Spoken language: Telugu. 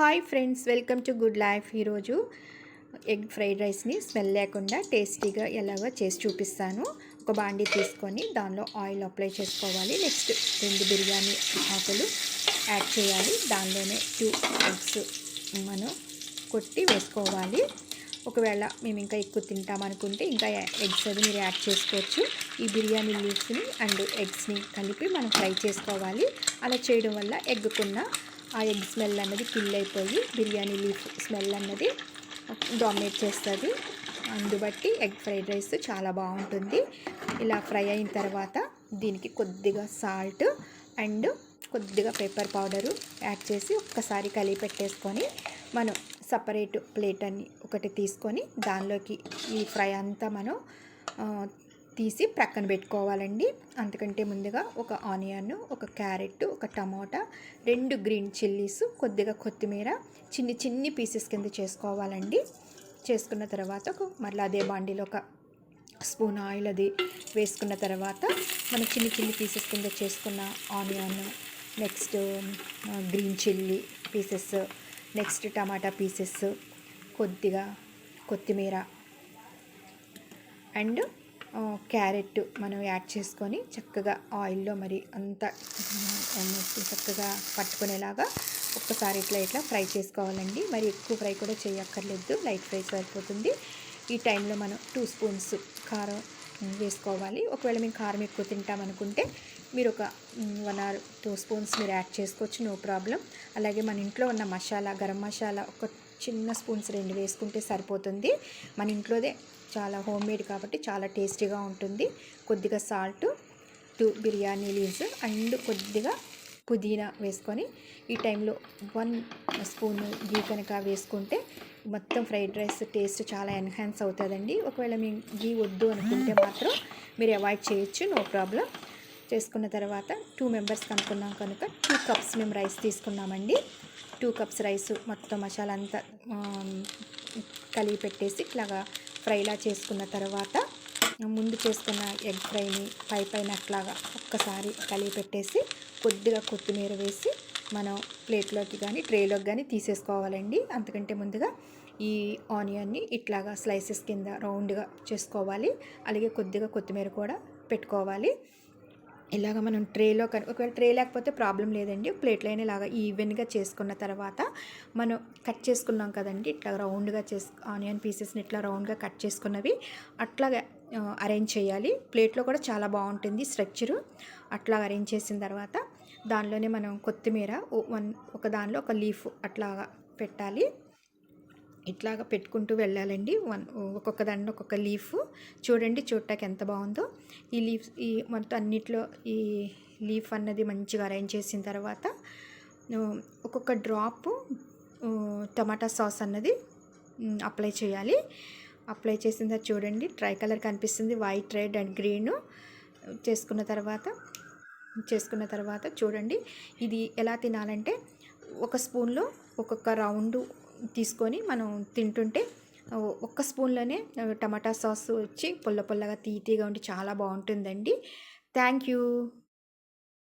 Hi friends welcome to good life. ఈరోజు ఎగ్ ఫ్రైడ్ రైస్ని స్మెల్ లేకుండా టేస్టీగా ఎలాగో చేసి చూపిస్తాను. ఒక బాండీ తీసుకొని దానిలో ఆయిల్ అప్లై చేసుకోవాలి. నెక్స్ట్ రెండు బిర్యానీ ఆకులు యాడ్ చేయాలి. దానిలోనే టూ ఎగ్స్ మనం కొట్టి వేసుకోవాలి. ఒకవేళ మేము ఇంకా ఎక్కువ తింటాం అనుకుంటే ఇంకా ఎగ్స్ అది మీరు యాడ్ చేసుకోవచ్చు. ఈ బిర్యానీ లీవ్స్ని అండ్ ఎగ్స్ని కలిపి మనం ఫ్రై చేసుకోవాలి. అలా చేయడం వల్ల ఎగ్కున్న ఆ ఎగ్ స్మెల్ అన్నది కిల్ అయిపోయి బిర్యానీ లీఫ్ స్మెల్ అన్నది డామినేట్ చేస్తుంది. అందుబట్టి ఎగ్ ఫ్రైడ్ రైస్ చాలా బాగుంటుంది. ఇలా ఫ్రై అయిన తర్వాత దీనికి కొద్దిగా సాల్ట్ అండ్ కొద్దిగా పెప్పర్ పౌడరు యాడ్ చేసి ఒక్కసారి కలిపి పెట్టేసుకొని మనం సపరేట్ ప్లేట్ అని ఒకటి తీసుకొని దానిలోకి ఈ ఫ్రై అంతా మనం తీసి ప్రక్కన పెట్టుకోవాలండి. అంతకంటే ముందుగా ఒక ఆనియన్ ఒక క్యారెట్ ఒక టమాటా రెండు గ్రీన్ చిల్లీస్ కొద్దిగా కొత్తిమీర చిన్ని చిన్ని పీసెస్ కింద చేసుకోవాలండి. చేసుకున్న తర్వాత ఒక మళ్ళీ అదే బాండీలో ఒక స్పూన్ ఆయిల్ అది వేసుకున్న తర్వాత మనం చిన్ని చిన్ని పీసెస్ కింద చేసుకున్న onion next green chilli pieces next టమాటా పీసెస్ కొద్దిగా కొత్తిమీర అండ్ క్యారెట్ మనం యాడ్ చేసుకొని చక్కగా ఆయిల్లో మరి అంత చక్కగా పట్టుకునేలాగా ఒక్కసారి ఇట్లా ఇట్లా ఫ్రై చేసుకోవాలండి. మరి ఎక్కువ ఫ్రై కూడా చేయక్కర్లేదు లైట్ ఫ్రై సరిపోతుంది. ఈ టైంలో మనం టూ స్పూన్స్ కారం వేసుకోవాలి. ఒకవేళ మేము కారం ఎక్కువ తింటామనుకుంటే మీరు ఒక వన్ ఆర్ టూ స్పూన్స్ మీరు యాడ్ చేసుకోవచ్చు నో ప్రాబ్లం. అలాగే మన ఇంట్లో ఉన్న మసాలా గరం మసాలా ఒక చిన్న స్పూన్స్ రెండు వేసుకుంటే సరిపోతుంది. మన ఇంట్లోదే చాలా హోమ్ మేడ్ కాబట్టి చాలా టేస్టీగా ఉంటుంది. కొద్దిగా salt two biryani leaves and కొద్దిగా పుదీనా వేసుకొని ఈ టైంలో వన్ స్పూన్ గీ కనుక వేసుకుంటే మొత్తం ఫ్రైడ్ రైస్ టేస్ట్ చాలా ఎన్హాన్స్ అవుతుందండి. ఒకవేళ మీ గీ వద్దు అనుకుంటే మాత్రం మీరు అవాయిడ్ చేయొచ్చు నో ప్రాబ్లం. చేసుకున్న తర్వాత టూ మెంబర్స్కి అనుకున్నాం కనుక టూ కప్స్ మేము రైస్ తీసుకున్నామండి. టూ కప్స్ రైస్ మొత్తం మసాలా అంతా కలిగి పెట్టేసి ఇట్లాగా ఫ్రైలా చేసుకున్న తర్వాత ముందు చేసుకున్న ఎగ్ ఫ్రైని పై పైన అట్లాగా ఒక్కసారి కలిగి పెట్టేసి కొద్దిగా కొత్తిమీర వేసి మనం ప్లేట్లోకి కానీ ట్రేలోకి కానీ తీసేసుకోవాలండి. అంతకంటే ముందుగా ఈ ఆనియన్ని ఇట్లాగా స్లైసెస్ కింద రౌండ్గా చేసుకోవాలి. అలాగే కొద్దిగా కొత్తిమీర కూడా పెట్టుకోవాలి. ఇలాగ మనం ట్రేలో కను ఒకవేళ ట్రే లేకపోతే ప్రాబ్లం లేదండి. ప్లేట్లో అయినా ఇలాగ ఈవెన్గా చేసుకున్న తర్వాత మనం కట్ చేసుకున్నాం కదండి. ఇట్లా రౌండ్గా చేసు ఆనియన్ పీసెస్ని ఇట్లా రౌండ్గా కట్ చేసుకున్నవి అట్లాగా అరేంజ్ చేయాలి. ప్లేట్లో కూడా చాలా బాగుంటుంది స్ట్రక్చరు. అట్లా అరేంజ్ చేసిన తర్వాత దానిలోనే మనం కొత్తిమీర వన్ ఒక దానిలో ఒక లీఫ్ అట్లాగా పెట్టాలి. ఇట్లాగా పెట్టుకుంటూ వెళ్ళాలండి. వన్ ఒక్కొక్క దాన్ని ఒక్కొక్క లీఫ్. చూడండి చూడటానికి ఎంత బాగుందో. ఈ లీఫ్ ఈ మొత్తం అన్నిట్లో ఈ లీఫ్ అన్నది మంచిగా అరేంజ్ చేసిన తర్వాత ఒక్కొక్క డ్రాప్ టమాటా సాస్ అన్నది అప్లై చేయాలి. అప్లై చేసిన తర్వాత చూడండి ట్రై కలర్ కనిపిస్తుంది. White red and green. చేసుకున్న తర్వాత చేసుకున్న తర్వాత చూడండి. ఇది ఎలా తినాలంటే ఒక స్పూన్లో ఒక్కొక్క రౌండ్ తీసుకొని మనం తింటుంటే ఒక్క స్పూన్లోనే టమాటా సాస్ వచ్చి పొల్ల పొల్లగా తీతీగా ఉండి చాలా బాగుంటుందండి. Thank you.